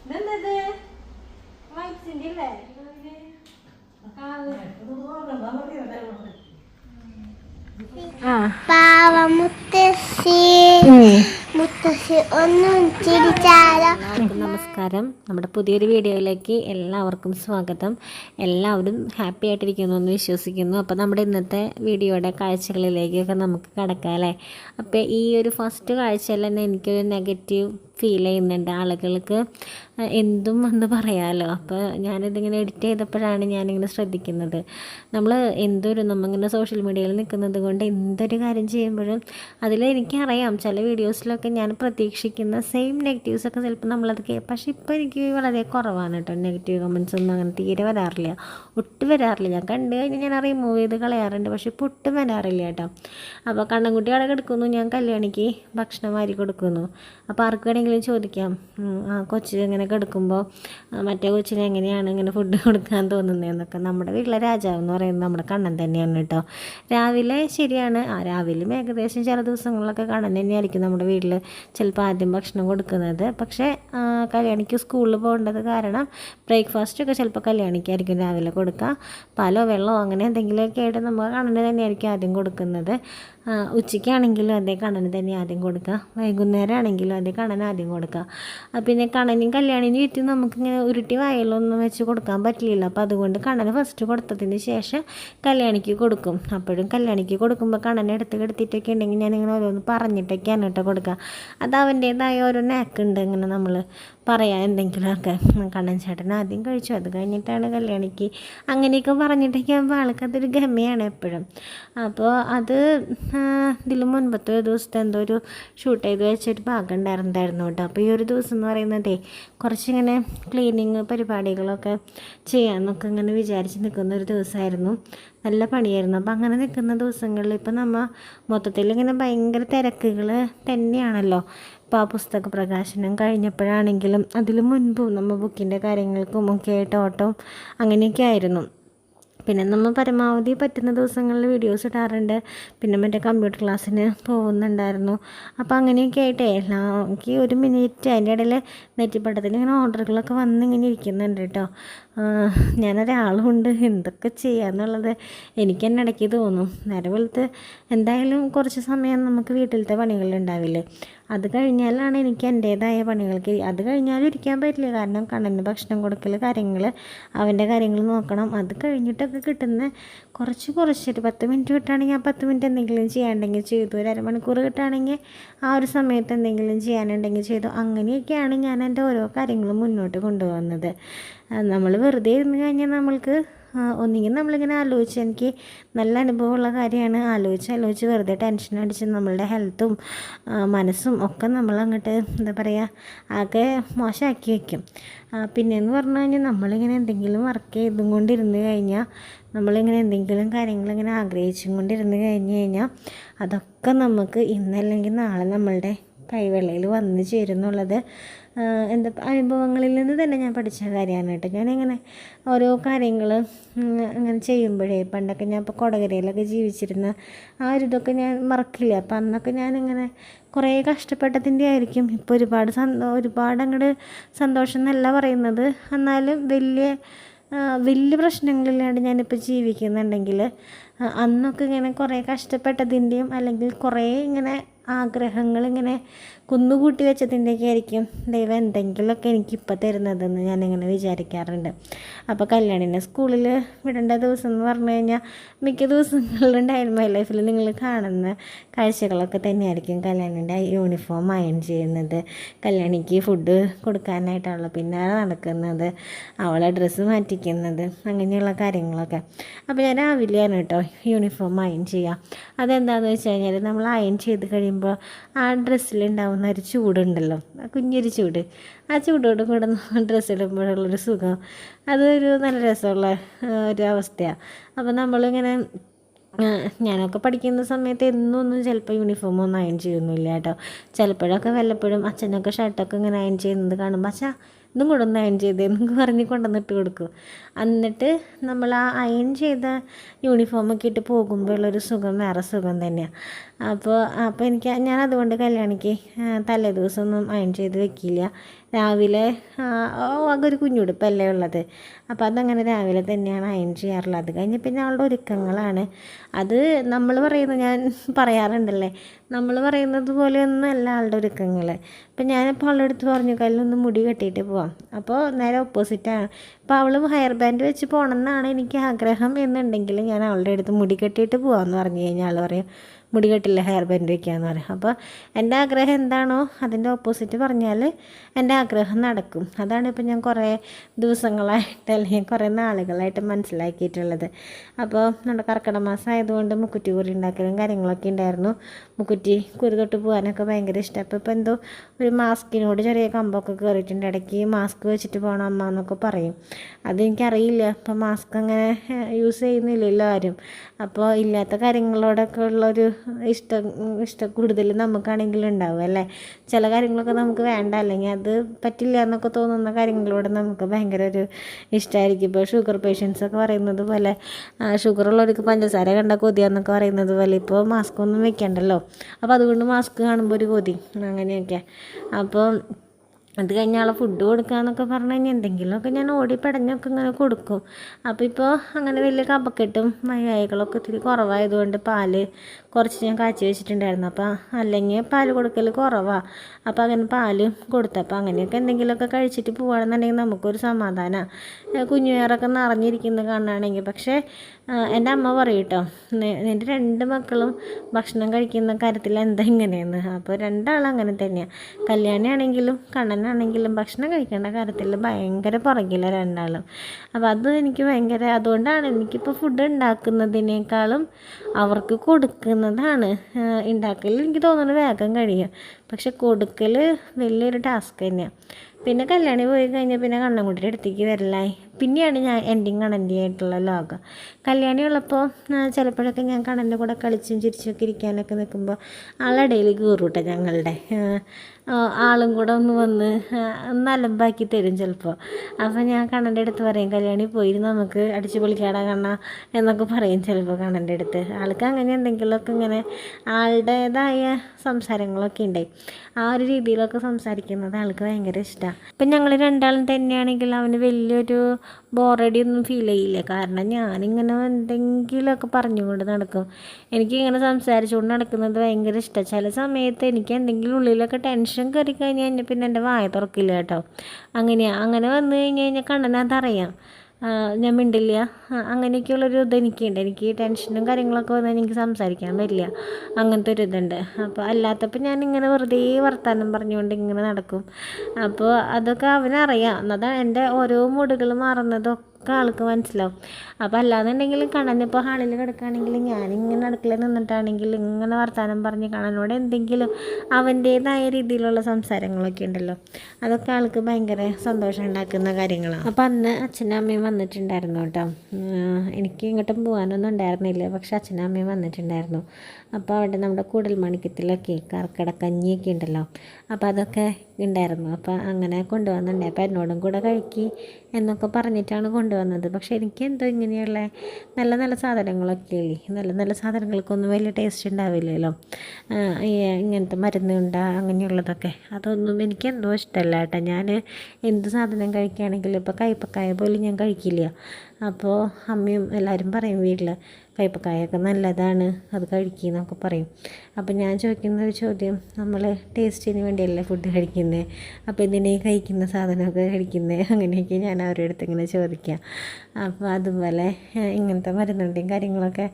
ഇതെന്തത് മുത്തശ്ശി. മുത്തശ്ശി ഒന്നും ചിരിച്ചാലോ എല്ലാവർക്കും നമസ്കാരം. നമ്മുടെ പുതിയൊരു വീഡിയോയിലേക്ക് എല്ലാവർക്കും സ്വാഗതം. എല്ലാവരും ഹാപ്പി ആയിട്ടിരിക്കുന്നു എന്ന് വിശ്വസിക്കുന്നു. അപ്പോൾ നമ്മുടെ ഇന്നത്തെ വീഡിയോയുടെ കാഴ്ചകളിലേക്കൊക്കെ നമുക്ക് കടക്കാം അല്ലേ? അപ്പോൾ ഈ ഒരു ഫസ്റ്റ് കാഴ്ചയിൽ തന്നെ എനിക്കൊരു നെഗറ്റീവ് ഫീൽ ചെയ്യുന്നുണ്ട് ആളുകൾക്ക്. എന്തും എന്ന് പറയാമല്ലോ അപ്പോൾ ഞാനിതിങ്ങനെ എഡിറ്റ് ചെയ്തപ്പോഴാണ് ഞാനിങ്ങനെ ശ്രദ്ധിക്കുന്നത്. നമ്മൾ എന്തൊരു നമ്മളിങ്ങനെ സോഷ്യൽ മീഡിയയിൽ നിൽക്കുന്നത് കൊണ്ട് എന്തൊരു കാര്യം ചെയ്യുമ്പോഴും അതിൽ എനിക്കറിയാം. ചില വീഡിയോസിലൊക്കെ ഞാൻ പ്രതീക്ഷിക്കുന്ന സെയിം നെഗറ്റീവ്സൊക്കെ ചിലപ്പോൾ നമ്മളത് കേ പക്ഷേ ഇപ്പോൾ എനിക്ക് വളരെ കുറവാണ് കേട്ടോ. നെഗറ്റീവ് കമൻസ് ഒന്നും അങ്ങനെ തീരെ വരാറില്ല. ഒട്ടും വരാറില്ല. ഞാൻ കണ്ടു കഴിഞ്ഞാൽ ഞാൻ റിമൂവ് ചെയ്ത് കളയാറുണ്ട്. പക്ഷേ ഇപ്പോൾ ഒട്ടും വരാറില്ല കേട്ടോ. അപ്പോൾ കണ്ണൻകുട്ടി അവിടെ കിടക്കുന്നു. ഞാൻ കല്യാണിക്ക് ഭക്ഷണം വാരി കൊടുക്കുന്നു. അപ്പോൾ ആർക്ക് വേണമെങ്കിലും ചോദിക്കാം. ആ കൊച്ചു ഇങ്ങനെ കിടക്കുമ്പോൾ മറ്റേ കൊച്ചിന് എങ്ങനെയാണ് ഇങ്ങനെ ഫുഡ് കൊടുക്കാൻ തോന്നുന്നതെന്നൊക്കെ. നമ്മുടെ വീട്ടിലെ രാജാവ് എന്ന് പറയുന്നത് നമ്മുടെ കണ്ണൻ തന്നെയാണ് കേട്ടോ. രാവിലെ ശരിയാണ്. ആ രാവിലെയും ഏകദേശം ചില ദിവസങ്ങളിലൊക്കെ കണ്ണൻ തന്നെയായിരിക്കും നമ്മുടെ വീട്ടിൽ ചിലപ്പോൾ ആദ്യം ഭക്ഷണം കൊടുക്കുന്നത്. പക്ഷേ ആ, കല്യാണിക്ക് സ്കൂളിൽ പോകേണ്ടത് കാരണം ബ്രേക്ക്ഫാസ്റ്റൊക്കെ ചിലപ്പോൾ കല്യാണിക്കായിരിക്കും രാവിലെ കൊടുക്കുക. പാലോ വെള്ളമോ അങ്ങനെ എന്തെങ്കിലുമൊക്കെ ആയിട്ട് നമ്മൾ കണ്ണന് തന്നെയായിരിക്കും ആദ്യം കൊടുക്കുന്നത്. ഉച്ചയ്ക്കാണെങ്കിലും അതേ കണ്ണന് തന്നെ ആദ്യം കൊടുക്കുക വൈകുന്നേരം ആണെങ്കിലും അതേ കണ്ണന് ആദ്യം കൊടുക്കുക പിന്നെ കണ്ണനും കല്യാണിനും ചുറ്റി നമുക്കിങ്ങനെ ഉരുട്ടി വായലൊന്നും വെച്ച് കൊടുക്കാൻ പറ്റില്ല അപ്പോൾ അതുകൊണ്ട് കണ്ണന് ഫസ്റ്റ് കൊടുത്തതിന് ശേഷം കല്യാണിക്ക് കൊടുക്കും. അപ്പോഴും കല്യാണിക്ക് കൊടുക്കുമ്പോൾ കണ്ണനെ എടുത്ത് കെടുത്തിട്ടൊക്കെ ഉണ്ടെങ്കിൽ ഞാനിങ്ങനെ ഓരോന്ന് പറഞ്ഞിട്ടൊക്കെയാണ് കേട്ടോ കൊടുക്കുക അത് അവന്റേതായ ഓരോ നാക്കുണ്ട് ഇങ്ങനെ നമ്മൾ പറയാൻ എന്തെങ്കിലുമൊക്കെ കണ്ണൻ ചേട്ടൻ ആദ്യം കഴിച്ചു. അത് കഴിഞ്ഞിട്ടാണ് കല്യാണിക്ക് അങ്ങനെയൊക്കെ പറഞ്ഞിട്ടൊക്കെ ആകുമ്പോൾ ആൾക്കതൊരു ഗമയാണ് എപ്പോഴും. അപ്പോൾ അത് ഇതിൽ മുൻപത്തെ ഒരു ദിവസത്തെ എന്തോ ഒരു ഷൂട്ട് ചെയ്ത് വെച്ചൊരു ഭാഗം ഉണ്ടായിരുന്നായിരുന്നു കേട്ടോ. അപ്പോൾ ഈ ഒരു ദിവസം എന്ന് പറയുന്നതേ കുറച്ചിങ്ങനെ ക്ലീനിങ് പരിപാടികളൊക്കെ ചെയ്യാമെന്നൊക്കെ ഇങ്ങനെ വിചാരിച്ച് നിൽക്കുന്ന ഒരു ദിവസമായിരുന്നു. നല്ല പണിയായിരുന്നു. അപ്പോൾ അങ്ങനെ നിൽക്കുന്ന ദിവസങ്ങളിൽ ഇപ്പോൾ നമ്മൾ മൊത്തത്തിൽ ഇങ്ങനെ ഭയങ്കര തിരക്കുകൾ തന്നെയാണല്ലോ. ഇപ്പോൾ ആ പുസ്തക പ്രകാശനം കഴിഞ്ഞപ്പോഴാണെങ്കിലും അതിൽ മുൻപും നമ്മൾ ബുക്കിന്റെ കാര്യങ്ങൾക്കും ഒക്കെ ആയിട്ട് ഓട്ടം അങ്ങനെയൊക്കെ ആയിരുന്നു. പിന്നെ നമ്മൾ പരമാവധി പറ്റുന്ന ദിവസങ്ങളിൽ വീഡിയോസ് ഇടാറുണ്ട്. പിന്നെ മറ്റേ കമ്പ്യൂട്ടർ ക്ലാസ്സിന് പോകുന്നുണ്ടായിരുന്നു. അപ്പോൾ അങ്ങനെയൊക്കെ ആയിട്ടേ എല്ലാം ഒരു മിനിറ്റ് അതിന്റെ ഇടയിൽ നെറ്റിപ്പട്ടത്തിൽ ഇങ്ങനെ ഓർഡറുകളൊക്കെ വന്ന് ഇങ്ങനെ ഇരിക്കുന്നുണ്ട് കേട്ടോ ഞാനൊരാളുണ്ട്. എന്തൊക്കെ ചെയ്യാന്നുള്ളത് എനിക്ക് തന്നെ ഇടയ്ക്ക് തോന്നും. നേരെ പോലത്തെ എന്തായാലും കുറച്ച് സമയം നമുക്ക് വീട്ടിലത്തെ പണികളുണ്ടാവില്ലേ? അത് കഴിഞ്ഞാലാണ് എനിക്ക് എന്റേതായ പണികൾക്ക് അത് കഴിഞ്ഞാലും ഇരിക്കാൻ പറ്റില്ല. കാരണം കണ്ണന് ഭക്ഷണം കൊടുക്കൽ കാര്യങ്ങൾ അവന്റെ കാര്യങ്ങൾ നോക്കണം. അത് കഴിഞ്ഞിട്ടൊക്കെ കിട്ടുന്ന കുറച്ച് കുറച്ച് ഒരു പത്ത് മിനിറ്റ് കിട്ടുകയാണെങ്കിൽ ആ പത്ത് മിനിറ്റ് എന്തെങ്കിലും ചെയ്യാണ്ടെങ്കിൽ ചെയ്തു. ഒരു അരമണിക്കൂർ കിട്ടുകയാണെങ്കിൽ ആ ഒരു സമയത്ത് എന്തെങ്കിലും ചെയ്യാനുണ്ടെങ്കിൽ ചെയ്തു. അങ്ങനെയൊക്കെയാണ് ഞാൻ എന്റെ ഓരോ കാര്യങ്ങളും മുന്നോട്ട് കൊണ്ടുപോകുന്നത്. നമ്മൾ വെറുതെ ഇരുന്ന് കഴിഞ്ഞാൽ നമ്മൾക്ക് ഒന്നുകിൽ നമ്മളിങ്ങനെ ആലോചിച്ച് എനിക്ക് നല്ല അനുഭവമുള്ള കാര്യമാണ്. ആലോചിച്ച് ആലോചിച്ച് വെറുതെ ടെൻഷൻ അടിച്ച് നമ്മളുടെ ഹെൽത്തും മനസ്സും ഒക്കെ നമ്മൾ അങ്ങോട്ട് എന്താ പറയുക ആകെ മോശമാക്കി വയ്ക്കും പിന്നെയെന്ന് പറഞ്ഞു കഴിഞ്ഞാൽ നമ്മളിങ്ങനെ എന്തെങ്കിലും വർക്ക് ചെയ്തും കൊണ്ടിരുന്ന് കഴിഞ്ഞാൽ നമ്മളിങ്ങനെ എന്തെങ്കിലും കാര്യങ്ങളിങ്ങനെ ആഗ്രഹിച്ചും കൊണ്ടിരുന്ന് കഴിഞ്ഞ് കഴിഞ്ഞാൽ അതൊക്കെ നമുക്ക് ഇന്നല്ലെങ്കിൽ നാളെ നമ്മളുടെ കൈവെള്ളയിൽ വന്നു ചേരുന്നുള്ളത് എന്താ അനുഭവങ്ങളിൽ നിന്ന് തന്നെ ഞാൻ പഠിച്ച കാര്യമാണ് കേട്ടോ. ഞാനിങ്ങനെ ഓരോ കാര്യങ്ങൾ അങ്ങനെ ചെയ്യുമ്പോഴേ പണ്ടൊക്കെ ഞാൻ ഇപ്പോൾ കൊടകരയിലൊക്കെ ജീവിച്ചിരുന്ന ആ ഒരു ഇതൊക്കെ ഞാൻ മറക്കില്ല. അപ്പം അന്നൊക്കെ ഞാനിങ്ങനെ കുറേ കഷ്ടപ്പെട്ടതിന്റെ ആയിരിക്കും. ഇപ്പോൾ ഒരുപാട് സന്തോ ഒരുപാട് അങ്ങോട്ട് സന്തോഷം എന്നല്ല പറയുന്നത്. എന്നാലും വലിയ വലിയ പ്രശ്നങ്ങളില്ലാണ്ട് ഞാനിപ്പോൾ ജീവിക്കുന്നുണ്ടെങ്കിൽ അന്നൊക്കെ ഇങ്ങനെ കുറേ കഷ്ടപ്പെട്ടതിന്റെയും അല്ലെങ്കിൽ കുറേ ഇങ്ങനെ ആഗ്രഹങ്ങൾ ഇങ്ങനെ കുന്നുകൂട്ടി വെച്ചതിന്റെയൊക്കെ ആയിരിക്കും ദൈവം എന്തെങ്കിലുമൊക്കെ എനിക്കിപ്പോൾ തരുന്നതെന്ന് ഞാനിങ്ങനെ വിചാരിക്കാറുണ്ട്. അപ്പോൾ കല്യാണിനെ സ്കൂളിൽ വിടേണ്ട ദിവസം എന്ന് പറഞ്ഞു കഴിഞ്ഞാൽ മിക്ക ദിവസങ്ങളിലും ഡയൽ മൈ ലൈഫിൽ നിങ്ങൾ കാണുന്ന കാഴ്ചകളൊക്കെ തന്നെയായിരിക്കും കല്യാണിന്റെ യൂണിഫോം അയൺ ചെയ്യുന്നത്. കല്യാണിക്ക് ഫുഡ് കൊടുക്കാനായിട്ടുള്ള പിന്നാലെ നടക്കുന്നത്. അവളെ ഡ്രസ്സ് മാറ്റിക്കുന്നത്. അങ്ങനെയുള്ള കാര്യങ്ങളൊക്കെ. അപ്പോൾ ഞാൻ രാവിലെയാണ് കേട്ടോ യൂണിഫോം അയൺ ചെയ്യുക അതെന്താണെന്ന് വെച്ച് കഴിഞ്ഞാൽ നമ്മൾ അയൺ ചെയ്ത് കഴിയുമ്പോൾ ആ ഡ്രസ്സിലുണ്ടാവുന്ന ഒരു ചൂടുണ്ടല്ലോ ആ കുഞ്ഞൊരു ചൂട്. ആ ചൂടോട് കൂടെ ഡ്രസ്സ് ഇടുമ്പോഴുള്ളൊരു സുഖം. അതൊരു നല്ല രസമുള്ള ഒരു അവസ്ഥയാണ് അപ്പോൾ നമ്മളിങ്ങനെ ഞാനൊക്കെ പഠിക്കുന്ന സമയത്ത് എന്നും ഒന്നും ചിലപ്പോൾ യൂണിഫോം ഒന്നും അയൺ ചെയ്യുന്നില്ല കേട്ടോ. ചിലപ്പോഴൊക്കെ വല്ലപ്പോഴും അച്ഛനൊക്കെ ഷർട്ടൊക്കെ ഇങ്ങനെ അയൺ ചെയ്യുന്നത് കാണുമ്പോൾ അച്ഛാ ഇതും കൂടെ ഒന്ന് അയൺ ചെയ്തേ എന്നൊക്കെ പറഞ്ഞ് കൊണ്ടുവന്നിട്ട് കൊടുക്കും. എന്നിട്ട് നമ്മൾ ആ അയൺ ചെയ്ത യൂണിഫോമൊക്കെ ഇട്ട് പോകുമ്പോഴുള്ളൊരു സുഖം വേറെ സുഖം തന്നെയാണ് അപ്പോൾ അപ്പോൾ എനിക്ക് ഞാൻ അതുകൊണ്ട് കല്യാണിക്ക് തലേ ദിവസമൊന്നും അയൺ ചെയ്ത് വെക്കില്ല. രാവിലെ ആകെ ഒരു കുഞ്ഞുടുപ്പല്ലേ ഉള്ളത്. അപ്പോൾ അതങ്ങനെ രാവിലെ തന്നെയാണ് അയൺ ചെയ്യാറുള്ളത്. അത് കഴിഞ്ഞ് പിന്നെ അവളുടെ ഒരുക്കങ്ങളാണ്. അത് നമ്മൾ പറയുന്നത് ഞാൻ പറയാറുണ്ടല്ലേ നമ്മൾ പറയുന്നത് പോലെയൊന്നും അല്ല ആളുടെ ഒരുക്കങ്ങൾ ഇപ്പം ഞാനിപ്പോൾ അവളുടെ അടുത്ത് പറഞ്ഞു കല്ലൊന്ന് മുടി കെട്ടിയിട്ട് പോവാം. അപ്പോൾ നേരെ ഓപ്പോസിറ്റാണ് അപ്പോൾ അവൾ ഹെയർ ബാൻഡ് വെച്ച് പോകണം എന്നാണ് എനിക്ക് ആഗ്രഹം എന്നുണ്ടെങ്കിൽ ഞാൻ അവളുടെ അടുത്ത് മുടി കെട്ടിയിട്ട് പോവാമെന്ന് പറഞ്ഞു കഴിഞ്ഞാൽ ആൾ പറയും. മുടി കെട്ടില്ല ഹെയർ ബാൻഡ് വയ്ക്കാമെന്ന് പറയും. അപ്പോൾ എന്റെ ആഗ്രഹം എന്താണോ അതിന്റെ ഓപ്പോസിറ്റ് പറഞ്ഞാൽ എന്റെ ആഗ്രഹം നടക്കും. അതാണ് ഇപ്പോൾ ഞാൻ കുറേ ദിവസങ്ങളായിട്ട് അല്ലെങ്കിൽ കുറേ നാളുകളായിട്ട് മനസ്സിലാക്കിയിട്ടുള്ളത്. അപ്പോൾ നമ്മുടെ കർക്കിടക മാസം ആയതുകൊണ്ട് മുക്കുറ്റി കുറി ഉണ്ടാക്കലും കാര്യങ്ങളൊക്കെ ഉണ്ടായിരുന്നു. മുക്കുറ്റി കുറി തൊട്ട് പോകാനൊക്കെ ഭയങ്കര ഇഷ്ടം. അപ്പോൾ ഇപ്പോൾ എന്തോ ഒരു മാസ്കിനോട് ചെറിയ കമ്പൊക്കെ കയറിയിട്ടുണ്ട്. ഇടയ്ക്ക് മാസ്ക് വെച്ചിട്ട് പോകണം അമ്മ എന്നൊക്കെ പറയും. അതെനിക്കറിയില്ല അപ്പോൾ മാസ്ക് അങ്ങനെ യൂസ് ചെയ്യുന്നില്ലല്ലോ ആരും. അപ്പോൾ ഇല്ലാത്ത കാര്യങ്ങളോടൊക്കെ ഉള്ളൊരു ഇഷ്ടം ഇഷ്ടം കൂടുതൽ നമുക്കാണെങ്കിലും ഉണ്ടാവും അല്ലേ? ചില കാര്യങ്ങളൊക്കെ നമുക്ക് വേണ്ട അല്ലെങ്കിൽ അത് പറ്റില്ല എന്നൊക്കെ തോന്നുന്ന കാര്യങ്ങളോട് നമുക്ക് ഭയങ്കര ഒരു ഇഷ്ടമായിരിക്കും ഇപ്പോൾ ഷുഗർ പേഷ്യൻസ് ഒക്കെ പറയുന്നത് പോലെ ഷുഗർ ഉള്ളവർക്ക് പഞ്ചസാര കണ്ട കൊതിയാന്നൊക്കെ പറയുന്നത് പോലെ ഇപ്പോൾ മാസ്ക് ഒന്നും വെക്കണ്ടല്ലോ. അപ്പോൾ അതുകൊണ്ട് മാസ്ക് കാണുമ്പോൾ ഒരു കൊതി അങ്ങനെയൊക്കെ. അപ്പോൾ അത് കഴിഞ്ഞ ആളെ ഫുഡ് കൊടുക്കാന്നൊക്കെ പറഞ്ഞു കഴിഞ്ഞാൽ എന്തെങ്കിലുമൊക്കെ ഞാൻ ഓടി പടഞ്ഞൊക്കെ ഇങ്ങനെ കൊടുക്കും. അപ്പോൾ ഇപ്പോൾ അങ്ങനെ വലിയ കപക്കെട്ടും വയ്യായികളൊക്കെ ഇത്തിരി കുറവായതുകൊണ്ട് പാൽ കുറച്ച് ഞാൻ കാച്ചി വെച്ചിട്ടുണ്ടായിരുന്നു. അപ്പോൾ അല്ലെങ്കിൽ പാൽ കൊടുക്കൽ കുറവാണ് അപ്പോൾ അങ്ങനെ പാൽ കൊടുത്തപ്പോൾ അങ്ങനെയൊക്കെ എന്തെങ്കിലുമൊക്കെ കഴിച്ചിട്ട് പോവുകയാണെന്നുണ്ടെങ്കിൽ നമുക്കൊരു സമാധാനമാണ് കുഞ്ഞുവേറൊക്കെ നിറഞ്ഞിരിക്കുന്നത് കാണുകയാണെങ്കിൽ. പക്ഷേ എന്റെ അമ്മ പറയും കേട്ടോ എന്റെ രണ്ട് മക്കളും ഭക്ഷണം കഴിക്കുന്ന കാര്യത്തിൽ എന്താ ഇങ്ങനെയെന്ന്? അപ്പോൾ രണ്ടാളും അങ്ങനെ തന്നെയാണ് കല്യാണിയാണെങ്കിലും കണ്ണനാണെങ്കിലും ഭക്ഷണം കഴിക്കേണ്ട കാര്യത്തിൽ ഭയങ്കര പുറകില്ല രണ്ടാളും. അപ്പോൾ അത് എനിക്ക് ഭയങ്കര അതുകൊണ്ടാണ് എനിക്കിപ്പോൾ ഫുഡ് ഉണ്ടാക്കുന്നതിനേക്കാളും അവർക്ക് കൊടുക്കുന്നതാണ് ഉണ്ടാക്കൽ എനിക്ക് തോന്നുന്നത് വേഗം കഴിയും. പക്ഷെ കൊടുക്കൽ വലിയൊരു ടാസ്ക് തന്നെയാണ് പിന്നെ കല്യാണി പോയി കഴിഞ്ഞാൽ പിന്നെ കണ്ണൻകുട്ടിയുടെ അടുത്തേക്ക് വരലായി പിന്നെയാണ് ഞാൻ എന്റെയും ആയിട്ടുള്ള ലോകം. കല്യാണി ഉള്ളപ്പോൾ ചിലപ്പോഴൊക്കെ ഞാൻ കണ്ണന്റെ കൂടെ കളിച്ചും ചിരിച്ചും ഒക്കെ ഇരിക്കാനൊക്കെ നിൽക്കുമ്പോൾ ആളിടയിൽ കയറൂട്ടെ ഞങ്ങളുടെ ആളും കൂടെ ഒന്ന് വന്ന് ഒന്ന് തരും ചിലപ്പോൾ അപ്പോൾ ഞാൻ കണ്ണന്റെ അടുത്ത് പറയും കല്യാണി പോയിരുന്നു നമുക്ക് അടിച്ചു പൊളിക്കാടാ കണ്ണ എന്നൊക്കെ പറയും ചിലപ്പോൾ കണ്ണന്റെ അടുത്ത്. ആൾക്ക് അങ്ങനെ എന്തെങ്കിലുമൊക്കെ ഇങ്ങനെ ആളുടേതായ സംസാരങ്ങളൊക്കെ ഉണ്ടായി ആ ഒരു രീതിയിലൊക്കെ സംസാരിക്കുന്നത് ആൾക്ക് ഭയങ്കര ഇഷ്ടമാണ് ഇപ്പം ഞങ്ങൾ രണ്ടാളും തന്നെയാണെങ്കിൽ അവന് വലിയൊരു ബോറടി ഒന്നും ഫീൽ ചെയ്യില്ല. കാരണം ഞാനിങ്ങനെ എന്തെങ്കിലുമൊക്കെ പറഞ്ഞുകൊണ്ട് നടക്കും. എനിക്കിങ്ങനെ സംസാരിച്ചുകൊണ്ട് നടക്കുന്നത് ഭയങ്കര ഇഷ്ടമാണ് ചില സമയത്ത് എനിക്ക് എന്തെങ്കിലും ഉള്ളിലൊക്കെ ടെൻഷൻ കയറി കഴിഞ്ഞ് പിന്നെ എന്റെ വായ തുറക്കില്ല കേട്ടോ. അങ്ങനെയാണ് അങ്ങനെ വന്നു കഴിഞ്ഞ് കഴിഞ്ഞാൽ കണ്ണനതറിയാം ഞാൻ മിണ്ടില്ല. അങ്ങനെയൊക്കെയുള്ളൊരു ഇത് എനിക്കുണ്ട്. എനിക്ക് ടെൻഷനും കാര്യങ്ങളൊക്കെ വന്നാൽ എനിക്ക് സംസാരിക്കാൻ പറ്റില്ല അങ്ങനത്തെ ഒരു ഇതുണ്ട്. അപ്പോൾ അല്ലാത്തപ്പോൾ ഞാൻ ഇങ്ങനെ വെറുതെ വർത്തമാനം പറഞ്ഞുകൊണ്ട് ഇങ്ങനെ നടക്കും. അപ്പോൾ അതൊക്കെ അവനറിയാം. എന്നതാണ് എന്റെ ഓരോ മൂടുകൾ മാറുന്നതും ഒക്കെ ആൾക്ക് മനസ്സിലാവും. അപ്പോൾ അല്ലാന്നുണ്ടെങ്കിൽ കണ്ണനിപ്പോൾ ഹാളിൽ കിടക്കുകയാണെങ്കിൽ ഞാനിങ്ങനെ അടുക്കളയിൽ നിന്നിട്ടാണെങ്കിൽ ഇങ്ങനെ വർത്തമാനം പറഞ്ഞ് കണ്ണനോട് എന്തെങ്കിലും അവന്റേതായ രീതിയിലുള്ള സംസാരങ്ങളൊക്കെ ഉണ്ടല്ലോ. അതൊക്കെ ആൾക്ക് ഭയങ്കര സന്തോഷം ഉണ്ടാക്കുന്ന കാര്യങ്ങളാണ് അപ്പോൾ അന്ന് അച്ഛനും അമ്മയും വന്നിട്ടുണ്ടായിരുന്നു കേട്ടോ. എനിക്ക് ഇങ്ങോട്ടും പോകാനൊന്നും ഉണ്ടായിരുന്നില്ല. പക്ഷെ അച്ഛനും അമ്മയും വന്നിട്ടുണ്ടായിരുന്നു. അപ്പോൾ അവിടെ നമ്മുടെ കൂടൽ കൂടൽമണിക്കത്തിലൊക്കെ കർക്കിടക്കഞ്ഞിയൊക്കെ ഉണ്ടല്ലോ. അപ്പോൾ അതൊക്കെ ഉണ്ടായിരുന്നു. അപ്പോൾ അങ്ങനെ കൊണ്ടുവന്നിട്ടുണ്ടായി അപ്പോൾ എന്നോടും കൂടെ കഴിക്കി എന്നൊക്കെ പറഞ്ഞിട്ടാണ് കൊണ്ടുവന്നത്. പക്ഷേ എനിക്ക് എന്തോ ഇങ്ങനെയുള്ള നല്ല നല്ല സാധനങ്ങളൊക്കെ ഇല്ലേ? നല്ല നല്ല സാധനങ്ങൾക്കൊന്നും വലിയ ടേസ്റ്റ് ഉണ്ടാവില്ലല്ലോ. ഇങ്ങനത്തെ മരുന്നുണ്ട അങ്ങനെയുള്ളതൊക്കെ. അതൊന്നും എനിക്ക് എന്തോ ഇഷ്ടമല്ല കേട്ടോ. ഞാൻ എന്ത് സാധനം കഴിക്കുകയാണെങ്കിലും ഇപ്പോൾ കയ്പക്കായ പോലും ഞാൻ കഴിക്കില്ല. അപ്പോൾ അമ്മയും എല്ലാവരും പറയും വീട്ടിൽ കയ്പക്കായൊക്കെ നല്ലതാണ് അത് കഴിക്കുക എന്നൊക്കെ പറയും. അപ്പോൾ ഞാൻ ചോദിക്കുന്ന ഒരു ചോദ്യം നമ്മൾ ടേസ്റ്റിന് വേണ്ടിയല്ലേ ഫുഡ് കഴിക്കുന്നത് അപ്പോൾ എന്തിനാ കഴിക്കുന്ന സാധനമൊക്കെ കഴിക്കുന്നത് അങ്ങനെയൊക്കെ ഞാൻ അവരുടെ അടുത്ത് ഇങ്ങനെ ചോദിക്കാം. അപ്പോൾ അതുപോലെ ഇങ്ങനത്തെ മരുന്നുണ്ടെയും കാര്യങ്ങളൊക്കെ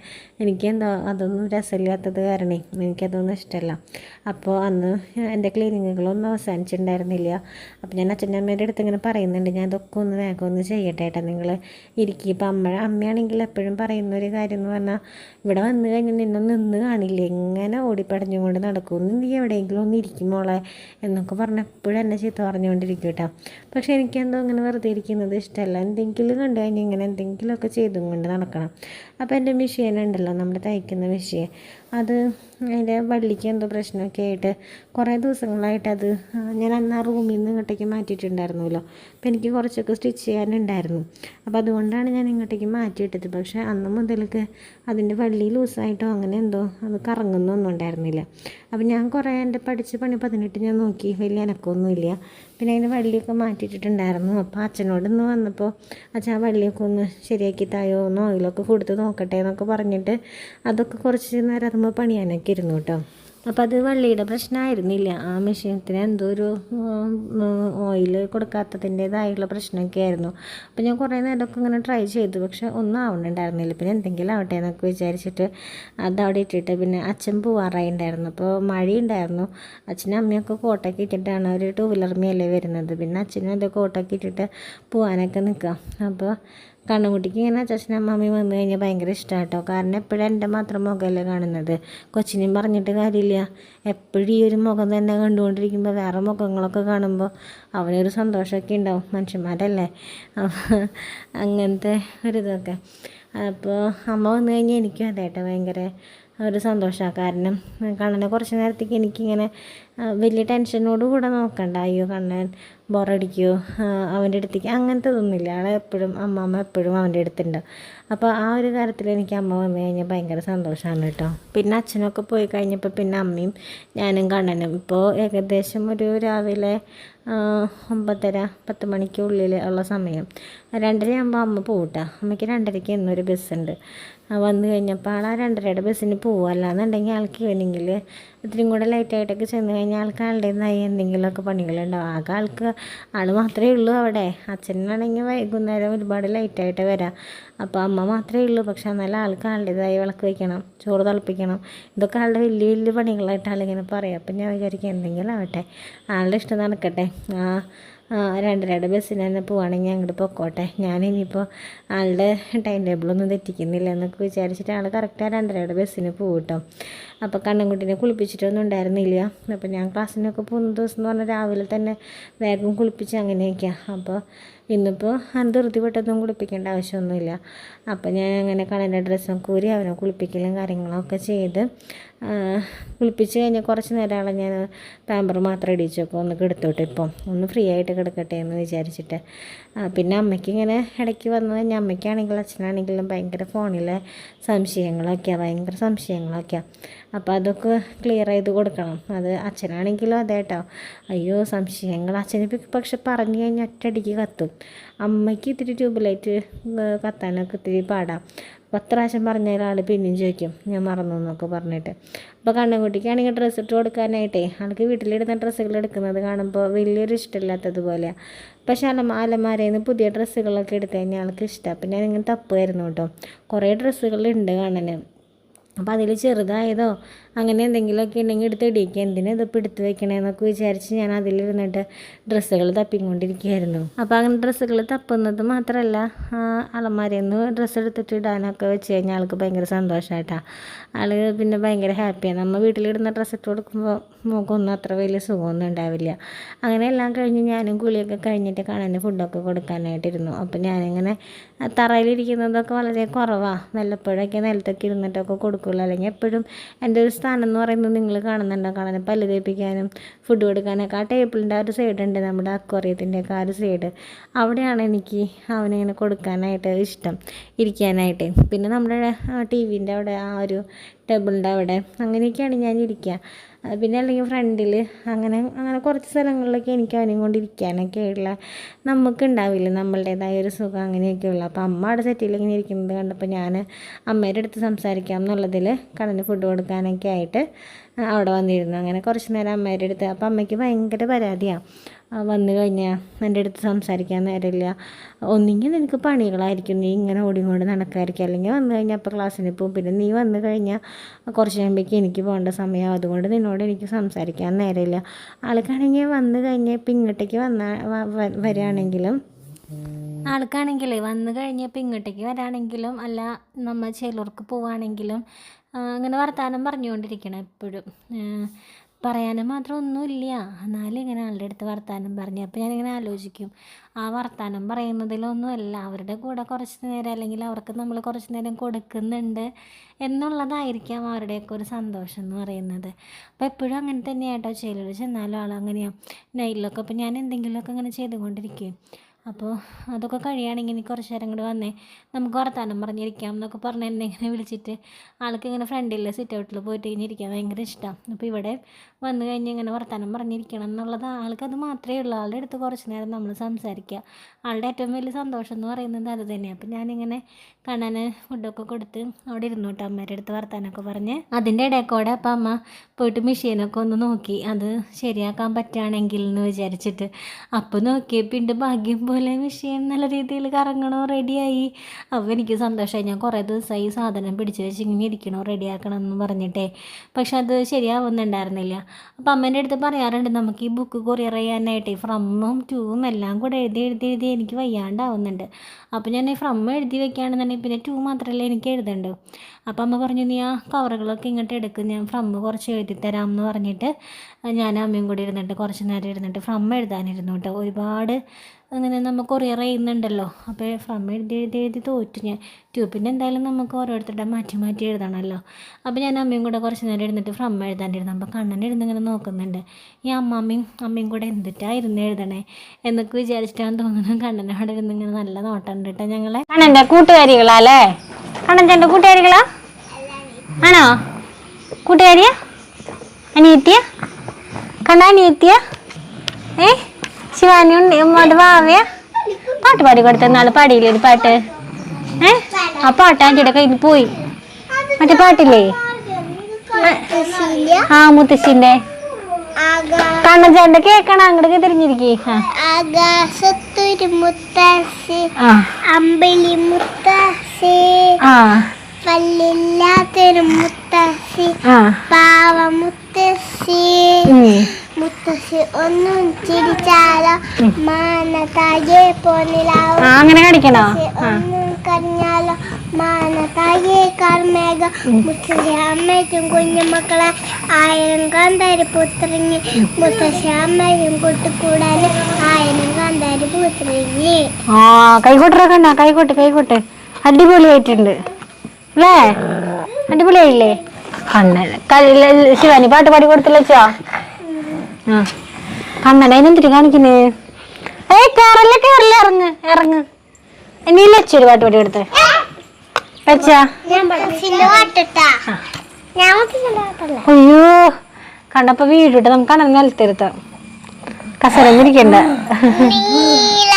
എനിക്ക് എന്തോ അതൊന്നും രസമില്ലാത്തത് കാരണേ എനിക്കതൊന്നും ഇഷ്ടമല്ല അപ്പോൾ അന്ന് എന്റെ ക്ലീനിങ്ങുകളൊന്നും അവസാനിച്ചിട്ടുണ്ടായിരുന്നില്ല. അപ്പോൾ ഞാൻ അച്ഛന്റെ അമ്മേന്റെ അടുത്ത് ഇങ്ങനെ പറയുന്നുണ്ട് ഞാൻ ഇതൊക്കെ ഒന്ന് വേഗം ഒന്ന് ചെയ്യട്ടെ ഏട്ടാ നിങ്ങൾ ഇരിക്കും. ഇപ്പം അമ്മ അമ്മയാണെങ്കിൽ എപ്പോഴും പറയുന്ന ഒരു കാര്യം എന്ന് പറഞ്ഞാൽ ഇവിടെ വന്നു കഴിഞ്ഞാൽ നിന്നെ നിന്ന് കാണില്ല? എങ്ങനെ ഓടിപ്പടഞ്ഞുകൊണ്ട് നടക്കും? നീ എവിടെയെങ്കിലും ഒന്ന് ഇരിക്കും മോളെ എന്നൊക്കെ പറഞ്ഞ് എപ്പോഴും എന്നെ ചീത്ത പറഞ്ഞുകൊണ്ടിരിക്കും കേട്ടോ. പക്ഷേ എനിക്കെന്തോ അങ്ങനെ വെറുതെ ഇരിക്കുന്നത് ഇഷ്ടമല്ല. എന്തെങ്കിലും കണ്ടു കഴിഞ്ഞാൽ ഇങ്ങനെ എന്തെങ്കിലുമൊക്കെ ചെയ്തും കൊണ്ട് നടക്കണം. അപ്പോൾ എന്റെ മെഷീൻ ഉണ്ടല്ലോ നമ്മുടെ തയ്ക്കുന്ന മെഷീൻ. അത് അതിന്റെ വള്ളിക്ക് എന്തോ പ്രശ്നമൊക്കെ ആയിട്ട് കുറേ ദിവസങ്ങളായിട്ട് അത് ഞാൻ അന്ന് ആ റൂമിൽ നിന്ന് ഇങ്ങോട്ടേക്ക് മാറ്റിയിട്ടുണ്ടായിരുന്നല്ലോ. അപ്പോൾ എനിക്ക് കുറച്ചൊക്കെ സ്റ്റിച്ച് ചെയ്യാനുണ്ടായിരുന്നു. അപ്പോൾ അതുകൊണ്ടാണ് ഞാൻ ഇങ്ങോട്ടേക്ക് മാറ്റിയിട്ടത്. പക്ഷേ അന്ന് മുതൽക്ക് അതിന്റെ വള്ളി ലൂസായിട്ടോ അങ്ങനെ എന്തോ അത് കറങ്ങുന്നൊന്നും ഉണ്ടായിരുന്നില്ല അപ്പോൾ ഞാൻ കുറേ എന്റെ പഠിച്ച പണി പതിനെട്ട് ഞാൻ നോക്കി. വലിയ അനക്കമൊന്നുമില്ല. പിന്നെ അതിന്റെ വള്ളിയൊക്കെ മാറ്റിയിട്ടിട്ടുണ്ടായിരുന്നു. അപ്പോൾ അച്ഛനോട് ഇന്ന് വന്നപ്പോൾ അച്ഛൻ ആ വള്ളിയൊക്കെ ഒന്ന് ശരിയാക്കി തായോ? ഒന്ന് ഓയിലൊക്കെ കൊടുത്ത് നോക്കട്ടെ എന്നൊക്കെ പറഞ്ഞിട്ട് അതൊക്കെ കുറച്ച് നേരം അതുമ്പോൾ പണിയാനൊക്കെ ഇരുന്നു കേട്ടോ. അപ്പോൾ അത് വള്ളിയുടെ പ്രശ്നമായിരുന്നില്ല ആ മെഷീനത്തിന് എന്തോ ഒരു ഓയിൽ കൊടുക്കാത്തതിന്റേതായുള്ള പ്രശ്നമൊക്കെ ആയിരുന്നു അപ്പോൾ ഞാൻ കുറേ നേരമൊക്കെ ഇങ്ങനെ ട്രൈ ചെയ്തു. പക്ഷെ ഒന്നും ആവണുണ്ടായിരുന്നില്ല. പിന്നെ എന്തെങ്കിലും ആവട്ടെ എന്നൊക്കെ വിചാരിച്ചിട്ട് അതവിടെ ഇട്ടിട്ട് പിന്നെ അച്ഛൻ പോവാറായി ഉണ്ടായിരുന്നു. അപ്പോൾ മഴയുണ്ടായിരുന്നു. അച്ഛനും അമ്മയൊക്കെ കോട്ടൊക്കെ ഇട്ടിട്ടാണ് ഒരു ടൂ വീലർ മേലെ വരുന്നത്. പിന്നെ അച്ഛനും അത് കോട്ടൊക്കെ ഇട്ടിട്ട് പോകാനൊക്കെ നിൽക്കുക. അപ്പോൾ കണ്ണുകുട്ടിക്ക് ഇങ്ങനെ അച്ഛനും അമ്മമ്മയും വന്നു കഴിഞ്ഞാൽ ഭയങ്കര ഇഷ്ടമാണ് കേട്ടോ കാരണം എപ്പോഴും എന്റെ മാത്രം മുഖമല്ലേ കാണുന്നത്? കൊച്ചിനെയും പറഞ്ഞിട്ട് കാര്യമില്ല. എപ്പോഴും ഈ ഒരു മുഖം തന്നെ കണ്ടുകൊണ്ടിരിക്കുമ്പോൾ വേറെ മുഖങ്ങളൊക്കെ കാണുമ്പോൾ അവനൊരു സന്തോഷമൊക്കെ ഉണ്ടാവും. മനുഷ്യന്മാരല്ലേ? അങ്ങനത്തെ ഒരിതൊക്കെ അപ്പോൾ അമ്മ വന്നു കഴിഞ്ഞാൽ എനിക്കും അതേട്ടോ ഭയങ്കര ഒരു സന്തോഷമാണ് കാരണം. കണ്ണനെ കുറച്ച് നേരത്തേക്ക് എനിക്കിങ്ങനെ വലിയ ടെൻഷനോട് കൂടെ നോക്കണ്ട. അയ്യോ കണ്ണൻ ബോറടിക്കുമോ അവന്റെ അടുത്തേക്ക് അങ്ങനത്തെ ഇതൊന്നുമില്ല. ആളെ എപ്പോഴും അമ്മമ്മ എപ്പോഴും അവന്റെ അടുത്തുണ്ട്. അപ്പോൾ ആ ഒരു കാര്യത്തിൽ എനിക്ക് അമ്മ വന്നു കഴിഞ്ഞാൽ ഭയങ്കര സന്തോഷമാണ് കേട്ടോ. പിന്നെ അച്ഛനൊക്കെ പോയി കഴിഞ്ഞപ്പോൾ പിന്നെ അമ്മയും ഞാനും കണ്ണനും. ഇപ്പോൾ ഏകദേശം ഒരു രാവിലെ ഒമ്പതര പത്ത് മണിക്കുള്ളിൽ ഉള്ള സമയം. രണ്ടരയാകുമ്പോൾ അമ്മ പോകട്ടോ അമ്മയ്ക്ക് രണ്ടരയ്ക്ക് എന്നൊരു ബസ്സുണ്ട്. വന്നു കഴിഞ്ഞപ്പോൾ ആൾ ആ രണ്ടരയുടെ ബസ്സിന് പോകും അല്ലാന്നുണ്ടെങ്കിൽ ആൾക്ക് ഈവനിങ്ങിൽ ഇത്രയും കൂടെ ലൈറ്റായിട്ടൊക്കെ ചെന്ന് കഴിഞ്ഞാൽ ആൾക്ക് ആളുടെ നിന്നായി എന്തെങ്കിലുമൊക്കെ പണികളുണ്ടാവും. ആകെ ആൾക്ക് ആൾ മാത്രമേ ഉള്ളൂ അവിടെ. അച്ഛനാണെങ്കിൽ വൈകുന്നേരം ഒരുപാട് ലൈറ്റായിട്ട് വരാം. അപ്പോൾ അമ്മ മാത്രമേ ഉള്ളൂ. പക്ഷെ എന്നാലും ആൾക്ക് ആളുടേതായി വിളക്ക് വയ്ക്കണം ചോറ് തിളപ്പിക്കണം. ഇതൊക്കെ ആളുടെ വലിയ വലിയ പണികളായിട്ട് ആളിങ്ങനെ പറയാം. അപ്പം ഞാൻ വിചാരിക്കും എന്തെങ്കിലും ആവട്ടെ. ആളുടെ ഇഷ്ടം നടക്കട്ടെ. ആ, രണ്ടരയുടെ ബസ്സിന് തന്നെ പോവുകയാണെങ്കിൽ അങ്ങോട്ട് പൊക്കോട്ടെ. ഞാൻ ഇനിയിപ്പോൾ ആളുടെ ടൈം ടേബിളൊന്നും തെറ്റിക്കുന്നില്ല എന്നൊക്കെ വിചാരിച്ചിട്ട് ആൾ കറക്റ്റ് രണ്ടരയുടെ ബസ്സിന് പോകും കേട്ടോ അപ്പോൾ കണ്ണൻകുട്ടീനെ കുളിപ്പിച്ചിട്ടൊന്നും ഉണ്ടായിരുന്നില്ല. അപ്പോൾ ഞാൻ ക്ലാസ്സിനൊക്കെ പോകുന്ന ദിവസം എന്ന് പറഞ്ഞാൽ രാവിലെ തന്നെ വേഗം കുളിപ്പിച്ച് അങ്ങനെയൊക്കെയാണ് അപ്പോൾ ഇന്നിപ്പോൾ അത് ധൃതി പെട്ടൊന്നും കുളിപ്പിക്കേണ്ട ആവശ്യമൊന്നുമില്ല. അപ്പോൾ ഞാൻ അങ്ങനെ കണ്ണന്റെ ഡ്രസ്സും കൂരി അവനെ കുളിപ്പിക്കലും കാര്യങ്ങളൊക്കെ ചെയ്ത് കുളിപ്പിച്ച് കഴിഞ്ഞാൽ കുറച്ച് നേരമാണ് ഞാൻ പാമ്പർ മാത്രം ഇടിച്ചു ഒന്ന് കിടത്തോട്ടെ ഇപ്പം. ഒന്ന് ഫ്രീ ആയിട്ട് കിടക്കട്ടെ എന്ന് വിചാരിച്ചിട്ട്. പിന്നെ അമ്മയ്ക്ക് ഇങ്ങനെ ഇടയ്ക്ക് വന്നു കഴിഞ്ഞാൽ അമ്മയ്ക്കാണെങ്കിലും അച്ഛനാണെങ്കിലും ഭയങ്കര ഫോണിലെ സംശയങ്ങളൊക്കെയാണ് ഭയങ്കര സംശയങ്ങളൊക്കെയാണ് അപ്പോൾ അതൊക്കെ ക്ലിയർ ചെയ്ത് കൊടുക്കണം. അത് അച്ഛനാണെങ്കിലും അതേട്ടോ അയ്യോ സംശയങ്ങൾ. അച്ഛന് പക്ഷെ പറഞ്ഞു കഴിഞ്ഞാൽ ഒറ്റയടിക്ക് കത്തും. അമ്മയ്ക്ക് ഇത്തിരി ട്യൂബ് ലൈറ്റ് കത്താനൊക്കെ ഇത്തിരി പാടാം. പത്ത് പ്രാവശ്യം പറഞ്ഞാൽ ആൾ പിന്നെയും ചോദിക്കും ഞാൻ മറന്നു എന്നൊക്കെ പറഞ്ഞിട്ട്. അപ്പോൾ കണ്ണൻകുട്ടിക്കാണെങ്കിൽ ഡ്രസ്സ് ഇട്ട് കൊടുക്കാനായിട്ടേ ആൾക്ക് വീട്ടിലിടുന്ന ഡ്രസ്സുകൾ എടുക്കുന്നത് കാണുമ്പോൾ വലിയൊരു ഇഷ്ടമില്ലാത്തതുപോലെയാണ് പക്ഷെ അലമ അലമാരയിൽ നിന്ന് പുതിയ ഡ്രസ്സുകളൊക്കെ എടുത്തു കഴിഞ്ഞാൽ ആൾക്ക് ഇഷ്ടമാണ് പിന്നെ ഞാനിങ്ങനെ തപ്പുമായിരുന്നു കേട്ടോ. കുറേ ഡ്രസ്സുകളുണ്ട് കാണാൻ അപ്പോൾ അതിൽ ചെറുതായതോ അങ്ങനെ എന്തെങ്കിലുമൊക്കെ ഉണ്ടെങ്കിൽ എടുത്ത് ഇടിക്കുക എന്തിനാ ഇതിപ്പോൾ എടുത്ത് വെക്കണേന്നൊക്കെ വിചാരിച്ച് ഞാൻ അതിലിരുന്നിട്ട് ഡ്രസ്സുകൾ തപ്പിക്കൊണ്ടിരിക്കുകയായിരുന്നു. അപ്പോൾ അങ്ങനെ ഡ്രസ്സുകൾ തപ്പുന്നത് മാത്രമല്ല അലമാരയിൽ നിന്ന് ഡ്രസ്സ് എടുത്തിട്ട് ഇടാനൊക്കെ വെച്ച് കഴിഞ്ഞാൽ ആൾക്ക് ഭയങ്കര സന്തോഷമായിട്ടാ ആൾ പിന്നെ ഭയങ്കര ഹാപ്പിയാണ്. നമ്മൾ വീട്ടിലിടുന്ന ഡ്രസ്സ് ഇട്ട് കൊടുക്കുമ്പോൾ മുഖമൊന്നും അത്ര വലിയ സുഖമൊന്നും ഉണ്ടാവില്ല. അങ്ങനെ എല്ലാം കഴിഞ്ഞ് ഞാനും കുളിയൊക്കെ കഴിഞ്ഞിട്ട് കാണാൻ ഫുഡൊക്കെ കൊടുക്കാനായിട്ടിരുന്നു. അപ്പോൾ ഞാനിങ്ങനെ തറയിലിരിക്കുന്നതൊക്കെ വളരെ കുറവാണ് വല്ലപ്പോഴൊക്കെ നിലത്തൊക്കെ ഇരുന്നിട്ടൊക്കെ കൊടുക്കുള്ളൂ. അല്ലെങ്കിൽ എപ്പോഴും എന്റെ ഒരു സ്ഥാനം എന്ന് പറയുന്നത് നിങ്ങൾ കാണുന്നുണ്ടോ? കാണാൻ പല്ല് തേപ്പിക്കാനും ഫുഡ് കൊടുക്കാനൊക്കെ. ആ ടേബിളിന്റെ ആ ഒരു സൈഡ് ഉണ്ട് നമ്മുടെ അക്വറിയത്തിന്റെ ഒക്കെ ആ ഒരു സൈഡ് അവിടെയാണ് എനിക്ക് അവനിങ്ങനെ കൊടുക്കാനായിട്ട് ഇഷ്ടം ഇരിക്കാനായിട്ട്. പിന്നെ നമ്മുടെ ടി വിന്റെ അവിടെ ആ ഒരു ടേബിളിന്റെ അവിടെ അങ്ങനെയൊക്കെയാണ് ഞാൻ ഇരിക്കുക. പിന്നെ അല്ലെങ്കിൽ ഫ്രണ്ടിൽ അങ്ങനെ അങ്ങനെ കുറച്ച് സ്ഥലങ്ങളിലൊക്കെ എനിക്ക് അവനെയും കൊണ്ട് ഇരിക്കാനൊക്കെ ഉള്ള നമുക്ക് ഉണ്ടാവില്ല നമ്മളുടേതായ ഒരു സുഖം അങ്ങനെയൊക്കെ ഉള്ളു. അപ്പോൾ അമ്മ അവിടെ സെറ്റിൽ ഇങ്ങനെ ഇരിക്കുന്നത് കണ്ടപ്പോൾ ഞാൻ അമ്മയുടെ അടുത്ത് സംസാരിക്കാം എന്നുള്ളതിൽ കടന്ന് ഫുഡ് കൊടുക്കാനൊക്കെ ആയിട്ട് അവിടെ വന്നിരുന്നു. അങ്ങനെ കുറച്ച് നേരം അമ്മയുടെ അടുത്ത്. അപ്പോൾ അമ്മയ്ക്ക് ഭയങ്കര പരാതിയാണ് വന്നു കഴിഞ്ഞാൽ എന്റെ അടുത്ത് സംസാരിക്കാൻ നേരമില്ല. ഒന്നെങ്കിൽ നിനക്ക് പണികളായിരിക്കും. നീ ഇങ്ങനെ ഓടിക്കൊണ്ട് നടക്കായിരിക്കും. അല്ലെങ്കിൽ വന്നു കഴിഞ്ഞാൽ അപ്പോൾ ക്ലാസ്സിന് പോകും പിന്നെ നീ വന്നു കഴിഞ്ഞാൽ കുറച്ച് കഴിയുമ്പോഴേക്കും എനിക്ക് പോകേണ്ട സമയം. അതുകൊണ്ട് നിന്നോട് എനിക്ക് സംസാരിക്കാൻ നേരമില്ല. ആൾക്കാണെങ്കിൽ വന്നു കഴിഞ്ഞാൽ ഇപ്പം ഇങ്ങോട്ടേക്ക് വന്ന വരാണെങ്കിലും ആൾക്കാണെങ്കിലേ വന്നു കഴിഞ്ഞപ്പോൾ ഇങ്ങോട്ടേക്ക് വരാണെങ്കിലും അല്ല നമ്മൾ ചേലൂർക്ക് പോവാണെങ്കിലും അങ്ങനെ വർത്തമാനം പറഞ്ഞുകൊണ്ടിരിക്കണം എപ്പോഴും. പറയാനും മാത്രം ഒന്നുമില്ല. എന്നാലും ഇങ്ങനെ ആളുടെ അടുത്ത് വർത്താനം പറഞ്ഞു അപ്പോൾ ഞാനിങ്ങനെ ആലോചിക്കും. ആ വർത്താനം പറയുന്നതിലൊന്നുമല്ല. അവരുടെ കൂടെ കുറച്ച് നേരം അല്ലെങ്കിൽ അവർക്ക് നമ്മൾ കുറച്ച് നേരം കൊടുക്കുന്നുണ്ട് എന്നുള്ളതായിരിക്കാം അവരുടെയൊക്കെ ഒരു സന്തോഷം എന്ന് പറയുന്നത്. അപ്പോൾ എപ്പോഴും അങ്ങനെ തന്നെയാട്ടോ ചെയ്യലുള്ളൂ ചെന്നാലും ആൾ അങ്ങനെയാണ് നൈറ്റിലൊക്കെ അപ്പോൾ ഞാൻ എന്തെങ്കിലുമൊക്കെ അങ്ങനെ ചെയ്തുകൊണ്ടിരിക്കും. അപ്പോൾ അതൊക്കെ കഴിയുകയാണെങ്കിൽ നീ കുറച്ച് നേരം കൂടെ വന്നേ. നമുക്ക് വർത്താനം പറഞ്ഞിരിക്കാം എന്നൊക്കെ പറഞ്ഞ് എന്നെ ഇങ്ങനെ വിളിച്ചിട്ട് ആൾക്ക് ഇങ്ങനെ ഫ്രണ്ടിൽ സിറ്റ് ഔട്ടിൽ പോയിട്ട് ഇങ്ങനെ ഇരിക്കാൻ ഭയങ്കര ഇഷ്ടമാണ് അപ്പോൾ ഇവിടെ വന്നു കഴിഞ്ഞ് ഇങ്ങനെ വർത്താനം പറഞ്ഞിരിക്കണം എന്നുള്ളത് ആൾക്ക് അത് മാത്രമേ ഉള്ളൂ. ആളുടെ അടുത്ത് കുറച്ച് നേരം നമ്മൾ സംസാരിക്കുക. ആളുടെ ഏറ്റവും വലിയ സന്തോഷം എന്ന് പറയുന്നത് അത് തന്നെയാണ് അപ്പോൾ ഞാനിങ്ങനെ കണ്ണന് ഫുഡൊക്കെ കൊടുത്ത് അവിടെ ഇരുന്നു കേട്ടോ അമ്മേന്റെ അടുത്ത് വർത്താനമൊക്കെ പറഞ്ഞ്. അതിന്റെ ഇടയ്ക്കൂടെ അപ്പം അമ്മ പോയിട്ട് മെഷീനൊക്കെ ഒന്ന് നോക്കി. അത് ശരിയാക്കാൻ പറ്റുകയാണെങ്കിൽ എന്ന് വിചാരിച്ചിട്ട്. അപ്പോൾ നോക്കിയപ്പോൾ ഭാഗ്യം പോലെ മെഷീൻ നല്ല രീതിയിൽ കറങ്ങണോ റെഡിയായി അപ്പോൾ എനിക്ക് സന്തോഷമായി ഞാൻ കുറേ ദിവസമായി സാധനം പിടിച്ച് വെച്ച് ഇങ്ങനെ ഇരിക്കണോ റെഡിയാക്കണം എന്ന് പറഞ്ഞിട്ടേ. പക്ഷെ അത് ശരിയാവുന്നുണ്ടായിരുന്നില്ല. അപ്പോൾ അമ്മേന്റെ അടുത്ത് പറയാറുണ്ട് നമുക്ക് ഈ ബുക്ക് കൊറിയർ ചെയ്യാനായിട്ട് ഫ്രമ്മും ടൂവും എല്ലാം കൂടെ എഴുതി എഴുതി എഴുതി എനിക്ക് വയ്യാണ്ടാവുന്നുണ്ട്. അപ്പോൾ ഞാൻ ഈ ഫ്രം എഴുതി വെക്കുകയാണെന്നുണ്ടെങ്കിൽ പിന്നെ ടൂ മാത്രമല്ലേ എനിക്ക് എഴുതണ്ടു? അപ്പോൾ അമ്മ പറഞ്ഞു നീ ആ കവറുകളൊക്കെ ഇങ്ങോട്ട് എടുക്കും. ഞാൻ ഫ്രം കുറച്ച് എഴുതി തരാം എന്ന് പറഞ്ഞിട്ട് ഞാൻ അമ്മയും കൂടി ഇരുന്നിട്ട് കുറച്ച് നേരം ഇരുന്നിട്ട് ഫ്രം എഴുതാനിരുന്നു കേട്ടോ ഒരുപാട് അങ്ങനെ നമുക്ക് കൊറിയർ ചെയ്യുന്നുണ്ടല്ലോ. അപ്പോൾ ഫ്രം എഴുതി എഴുതി എഴുതി തോറ്റു ഞാൻ. ട്യൂബിന്റെ എന്തായാലും നമുക്ക് ഓരോരുത്തരുടെ മാറ്റി മാറ്റി എഴുതണമല്ലോ അപ്പോൾ ഞാൻ അമ്മയും കൂടെ കുറച്ച് നേരം ഇരുന്നിട്ട് ഫ്രം എഴുതാണ്ടിരുന്നു അപ്പോൾ കണ്ണൻ ഇരുന്ന് ഇങ്ങനെ നോക്കുന്നുണ്ട്. ഈ അമ്മാമ്മയും അമ്മയും കൂടെ എന്തിട്ടായിരുന്നു എഴുതണേ? എന്നൊക്കെ വിചാരിച്ചിട്ടാണ് തോന്നുന്നു കണ്ണൻ അവിടെ ഇരുന്നിങ്ങനെ നല്ല നോട്ടം കേട്ടോ ഞങ്ങളെ. കണ്ണന്റെ കൂട്ടുകാരികളല്ലേ കണ്ണന്റെ കൂട്ടുകാരികളാ? ആണോ? കൂട്ടുകാരിയാ? അനിയത്തിയ? കണ്ണ അനിയത്തിയ? ഏ? ശിവാനി ഉണ്ട് ഉമ്മോട് ഭാവ്യ പാട്ട് പാടി കൊടുത്ത നാളെ പാടിയില്ലേ ഒരു പാട്ട്? ഏ? ആ പാട്ട് ആന്റിയുടെ കയ്യിൽ പോയി. മറ്റേ പാട്ടില്ലേ? ആ മുത്തശ്ശിന്റെ. കണ്ണഞ്ചാണ്ട കേക്കണം അങ്ങോട്ട് തിരിഞ്ഞിരിക്കേ ആകാശത്തൊരു അമ്പിളി പല്ലില്ലാത്തൊരു പാവ മുത്തശ്ശി. മുത്തശ്ശി ഒന്നും ചിരിച്ചാലോ? മാനത്താകെ പോന്നിലാവും അങ്ങനെ കാണിക്കണോ? ഒന്നും കരഞ്ഞാലോ? മാനത്താകെ കർമ്മേക മുത്തശ്ശി അമ്മയ്ക്കും കുഞ്ഞുമക്കളെ ആയിരം കാന്താരി പുത്രങ്ങി മുത്തശ്ശി അമ്മയും കൂട്ടുകൂടാൻ ആയിരം കാന്താരി പുത്രങ്ങി ആ കൈകൊട്ടറ കണ്ണ കൈകൊട്ട് കൈകൊട്ട്. അടിപൊളിയായിട്ടുണ്ട്. അല്ലേ? അടിപൊളിയായില്ലേ? കണ്ണൻ ശിവാനി പാട്ട് പാടി കൊടുത്തില്ല വെച്ചാ കാണിക്കുന്നേ? കേറല്ല കേറല്ല ഇറങ്ങ് ഇറങ്ങ്. പാട്ട് പാടി പാട്ടല്ല. അയ്യോ കണ്ടപ്പോ വീടിട്ട് നമുക്ക് കണ്ണൻ നിലത്തിരുത്താം. കസര ഇരിക്കണ്ട നീല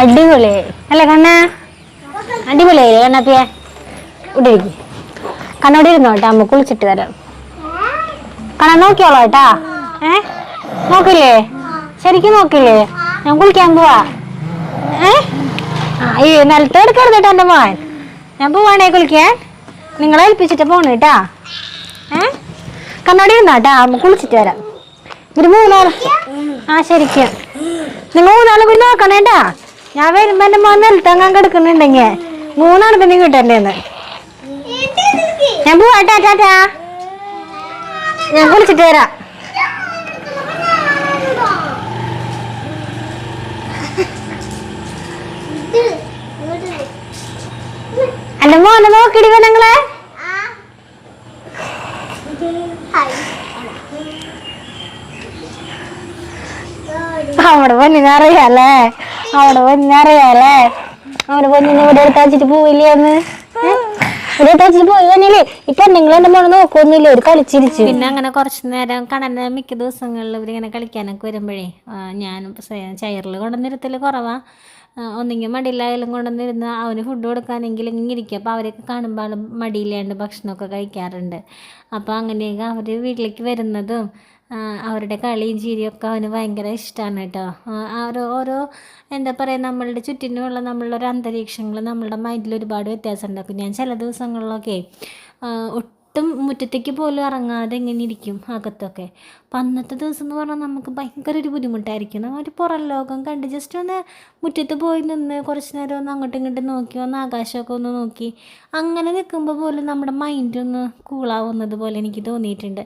അടിപൊളി. അല്ല കണ്ണ. അടിപൊളിയായില്ലേ കണ്ണപ്പിയെ? ഇട്ടിരിക്കും കണ്ണോടി ഇരുന്നോ കേട്ടോ അമ്മ കുളിച്ചിട്ട് തരാം കണ്ണ നോക്കിയോളോ കേട്ടാ. ഏ? നോക്കില്ലേ? ശരിക്കും നോക്കില്ലേ? ഞാൻ കുളിക്കാൻ പോവാ. ഏ? ഈ നിലത്ത് എടുക്കരുത് കേട്ടോ എന്റെ മോൻ. ഞാൻ പോവാണേ കുളിക്കാൻ. നിങ്ങളെ ഏൽപ്പിച്ചിട്ട് പോണു കേട്ടാ. ഏ? കണ്ണോടി ഇരുന്നോ കേട്ടാ അമ്മ കുളിച്ചിട്ട് വരാം. ഒരു മൂന്നാൾ ആ ശരിക്കും. നിങ്ങൾ മൂന്നാളും കൂടി നോക്കണേട്ടാ ഞാൻ വരുമ്പോ എന്റെ മോൻ നിലത്തങ്ങാൻ കിടക്കുന്നുണ്ടെങ്കിൽ മൂന്നാണ് പിന്നെ കിട്ടണ്ടേന്ന്. ഞാൻ പോവാട്ടാ ടാറ്റാ ഞാൻ കുളിച്ചിട്ട് വരാം. എന്റെ മോനെ നോക്കിടി പെണ്ണുങ്ങളെ അവിടെ പൊന്നിനറിയാലേ അവിടെ പൊന്നറിയാലേ അവിടെ പൊന്നിനെ ഇവിടെ എടുത്താച്ചിട്ട് പോയില്ലേന്ന് ഇവിടെ എടുത്താച്ചിട്ട് പോയി തന്നെയല്ലേ ഇപ്പൊ ഒരു പിന്നെ അങ്ങനെ കുറച്ച് നേരം കടന്ന മിക്ക ദിവസങ്ങളിൽ ഇവരിങ്ങനെ കളിക്കാനൊക്കെ വരുമ്പോഴേ ഞാൻ ചെയറിൽ കൊണ്ടുവന്നിരുത്തൽ കുറവാ. ഒന്നെങ്കിൽ മടിയിലായാലും കൊണ്ടുവന്നിരുന്ന് അവന് ഫുഡ് കൊടുക്കാനെങ്കിലും ഇങ്ങനെ ഇരിക്കും. അപ്പോൾ അവരൊക്കെ കാണുമ്പോൾ മടിയില്ലാണ്ട് ഭക്ഷണമൊക്കെ കഴിക്കാറുണ്ട്. അപ്പോൾ അങ്ങനെയൊക്കെ അവർ വീട്ടിലേക്ക് വരുന്നതും അവരുടെ കളിയും ഒക്കെ അവന് ഭയങ്കര ഇഷ്ടമാണ് കേട്ടോ. ഓരോ ഓരോ എന്താ പറയുക നമ്മളുടെ ചുറ്റിനുമുള്ള നമ്മളുടെ ഒരു അന്തരീക്ഷങ്ങൾ നമ്മളുടെ മൈൻഡിൽ ഒരുപാട് വ്യത്യാസം ഉണ്ടാക്കും ഞാൻ ചില ദിവസങ്ങളിലൊക്കെ ഒട്ടും മുറ്റത്തേക്ക് പോലും ഇറങ്ങാതെ ഇങ്ങനെ ഇരിക്കും അകത്തൊക്കെ. അപ്പം അന്നത്തെ ദിവസം എന്ന് പറഞ്ഞാൽ നമുക്ക് ഭയങ്കര ഒരു ബുദ്ധിമുട്ടായിരിക്കും. നമ്മൾ ഒരു പുറം ലോകം കണ്ട് ജസ്റ്റ് ഒന്ന് മുറ്റത്ത് പോയി നിന്ന് കുറച്ച് നേരം ഒന്ന് അങ്ങോട്ടും ഇങ്ങോട്ടും നോക്കി ഒന്ന് ആകാശമൊക്കെ ഒന്ന് നോക്കി അങ്ങനെ നിൽക്കുമ്പോൾ പോലും നമ്മുടെ മൈൻഡ് ഒന്ന് കൂളാവുന്നത് പോലെ എനിക്ക് തോന്നിയിട്ടുണ്ട്.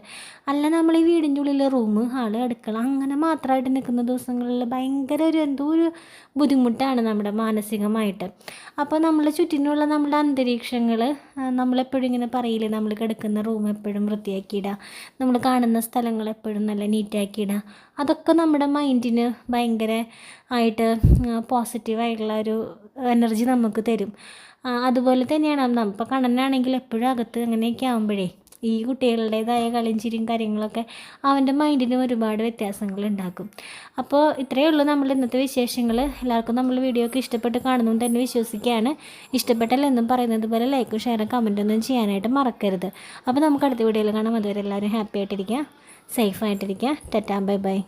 അല്ല നമ്മൾ ഈ വീടിന്റെ ഉള്ളിൽ റൂം ഹാൾ അടുക്കള അങ്ങനെ മാത്രമായിട്ട് നിൽക്കുന്ന ദിവസങ്ങളിൽ ഭയങ്കര ഒരു എന്തോ ഒരു ബുദ്ധിമുട്ടാണ് നമ്മുടെ മാനസികമായിട്ട്. അപ്പോൾ നമ്മളെ ചുറ്റിനുള്ള നമ്മുടെ അന്തരീക്ഷങ്ങൾ നമ്മളെപ്പോഴും ഇങ്ങനെ പറയില്ലേ നമ്മൾ കിടക്കുന്ന റൂം എപ്പോഴും വൃത്തിയാക്കിയിടുക നമ്മൾ കാണുന്ന സ്ഥലങ്ങൾ എപ്പോഴും നല്ല നീറ്റാക്കിയിടുക അതൊക്കെ നമ്മുടെ മൈൻഡിന് ഭയങ്കര ആയിട്ട് പോസിറ്റീവായിട്ടുള്ള ഒരു എനർജി നമുക്ക് തരും. അതുപോലെ തന്നെയാണ് നമ്മൾ കണ്ണനാണെങ്കിൽ എപ്പോഴും അകത്ത് അങ്ങനെയൊക്കെ ആകുമ്പോഴേ ഈ കുട്ടികളുടേതായ കളിയും ചിരിയും കാര്യങ്ങളൊക്കെ അവന്റെ മൈൻഡിന് ഒരുപാട് വ്യത്യാസങ്ങൾ ഉണ്ടാക്കും. അപ്പോൾ ഇത്രയേ ഉള്ളൂ നമ്മൾ ഇന്നത്തെ വിശേഷങ്ങൾ. എല്ലാവർക്കും നമ്മൾ വീഡിയോ ഒക്കെ ഇഷ്ടപ്പെട്ട് കാണുന്നു തന്നെ വിശ്വസിക്കുകയാണ്. ഇഷ്ടപ്പെട്ടല്ല എന്നും പറയുന്നത് പോലെ ലൈക്കും ഷെയറും കമന്റൊന്നും ചെയ്യാനായിട്ട് മറക്കരുത്. അപ്പോൾ നമുക്ക് അടുത്ത വീഡിയോയിൽ കാണാം. അതുവരെ എല്ലാവരും ഹാപ്പി ആയിട്ടിരിക്കുക. സേഫ് ആയിട്ടിരിക്കുക. ടെറ്റാം ബൈ ബൈ.